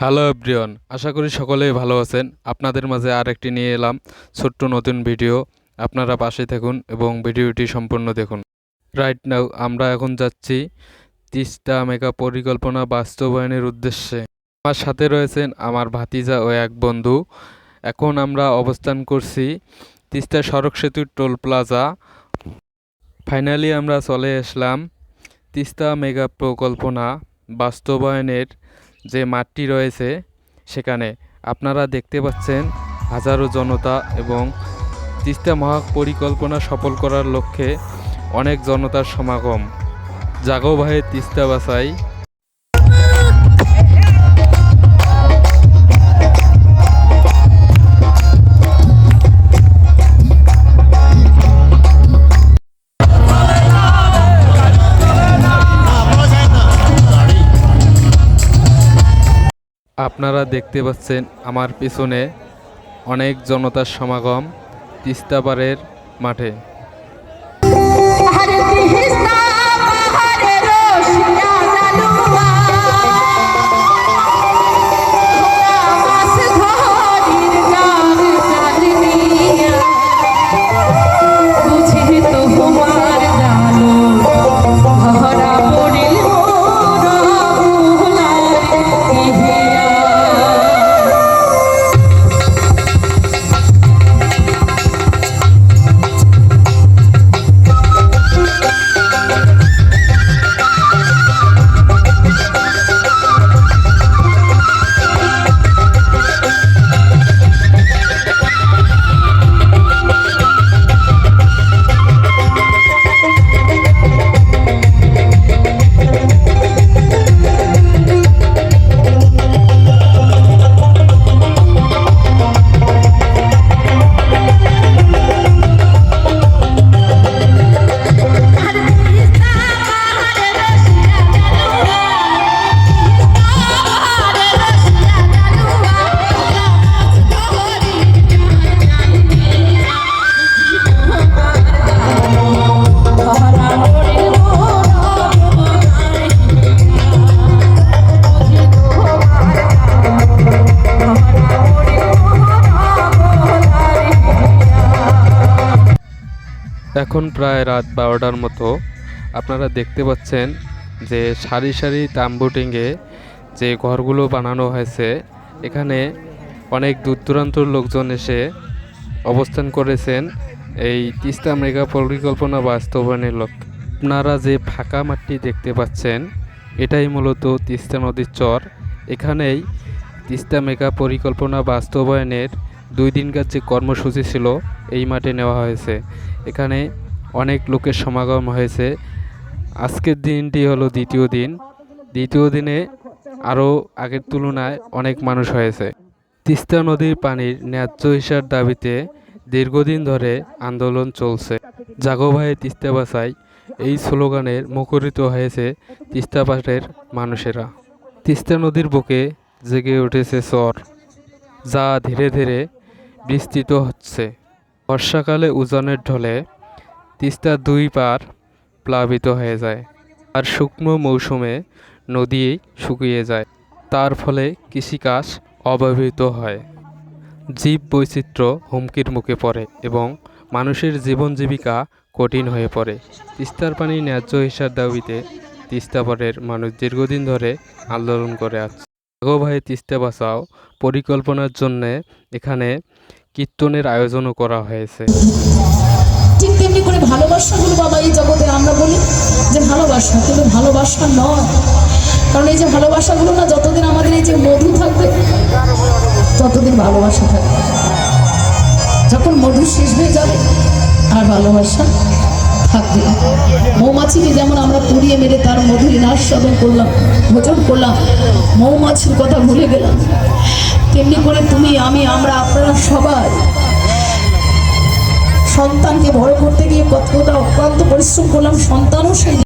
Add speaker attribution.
Speaker 1: Hello everyone, আশা করি সকলেই ভালো আছেন। আপনাদের মাঝে আরেকটি নিয়ে এলাম ছোট্ট নতুন ভিডিও। আপনারা পাশে থাকুন এবং ভিডিওটি সম্পূর্ণ দেখুন। রাইট নাও আমরা এখন যাচ্ছি তিস্তা মেগা পরিকল্পনা বাস্তবায়নের উদ্দেশ্যে। আমার সাথে রয়েছেন আমার ভাতিজা ও এক বন্ধু। এখন আমরা অবস্থান করছি তিস্তা সড়ক সেতুর টোল প্লাজা। ফাইনালি আমরা চলে আসলাম তিস্তা মেগা প্রকল্পনা বাস্তবায়নের যে মাঠটি রয়েছে সেখানে আপনারা দেখতে পাচ্ছেন হাজারো জনতা এবং তিস্তা মহা পরিকল্পনা সফল করার লক্ষ্যে অনেক জনতার সমাগম। জাগো ভাই তিস্তা বাসাই আপনারা দেখতে পাচ্ছেন আমার পিছনে অনেক জনতার সমাগম তিস্তাপাড়ের মাঠে। এখন প্রায় রাত বারোটার মতো। আপনারা দেখতে পাচ্ছেন যে সারি সারি তাম্বু যে ঘরগুলো বানানো হয়েছে, এখানে অনেক দূর দূরান্তর লোকজন এসে অবস্থান করেছেন এই তিস্তা মেগা পরিকল্পনা বাস্তবায়নের লক্ষ্যে। আপনারা যে ফাঁকা মাঠটি দেখতে পাচ্ছেন, এটাই মূলত তিস্তা নদীর চর। এখানেই তিস্তা মেগা পরিকল্পনা বাস্তবায়নের দুই দিনকার যে কর্মসূচি ছিল, এই মাঠে নেওয়া হয়েছে। এখানে অনেক লোকের সমাগম হয়েছে। আজকের দিনটি হলো দ্বিতীয় দিন। দ্বিতীয় দিনে আরও আগের তুলনায় অনেক মানুষ হয়েছে। তিস্তা নদীর পানির ন্যায্য হিসার দাবিতে দীর্ঘদিন ধরে আন্দোলন চলছে। জাগো ভাই তিস্তা বাসাই এই স্লোগানের মুখরিত হয়েছে তিস্তা পাড়ের মানুষেরা। তিস্তা নদীর বুকে জেগে উঠেছে চর, যা ধীরে ধীরে বিস্তৃত হচ্ছে। বর্ষাকালে উজানের ঢলে তিস্তা দুই পার প্লাবিত হয়ে যায় আর শুকনো মৌসুমে নদী শুকিয়ে যায়। তার ফলে কৃষিকাজ অব্যবহৃত হয়। জীব বৈচিত্র্য হুমকির মুখে পড়ে এবং মানুষের জীবন জীবিকা কঠিন হয়ে পড়ে। তিস্তার পানি ন্যায্য হিসার দাবিতে তিস্তাপাড়ের মানুষ দীর্ঘদিন ধরে আন্দোলন করে আসছে। আগো ভাই তিস্তা বাঁচাও। পরিকল্পনার জন্যে এখানে কীর্তনের আয়োজনও করা হয়েছে
Speaker 2: ঠিক তেমনি করে ভালোবাসাগুলো বাবা এই জগতে, আমরা বলি যে ভালোবাসা, কিন্তু ভালোবাসা নয়। কারণ এই যে ভালোবাসাগুলো না যতদিন আমাদের এই যে মধু থাকবে, ততদিন ভালোবাসা থাকবে। যখন মধু শেষ হয়ে যাবে, আর ভালোবাসা থাকবে। মৌমাছিকে যেমন আমরা পুড়িয়ে মেরে তার মধুরী নাস্বাদন করলাম, ভোজন করলাম, মৌমাছির কথা ভুলে গেলাম। তেমনি করে তুমি, আমি, আমরা, আপনারা সবাই সন্তানকে বড় করতে গিয়ে কত কতটা অক্লান্ত পরিশ্রম করলাম, সন্তানও সেই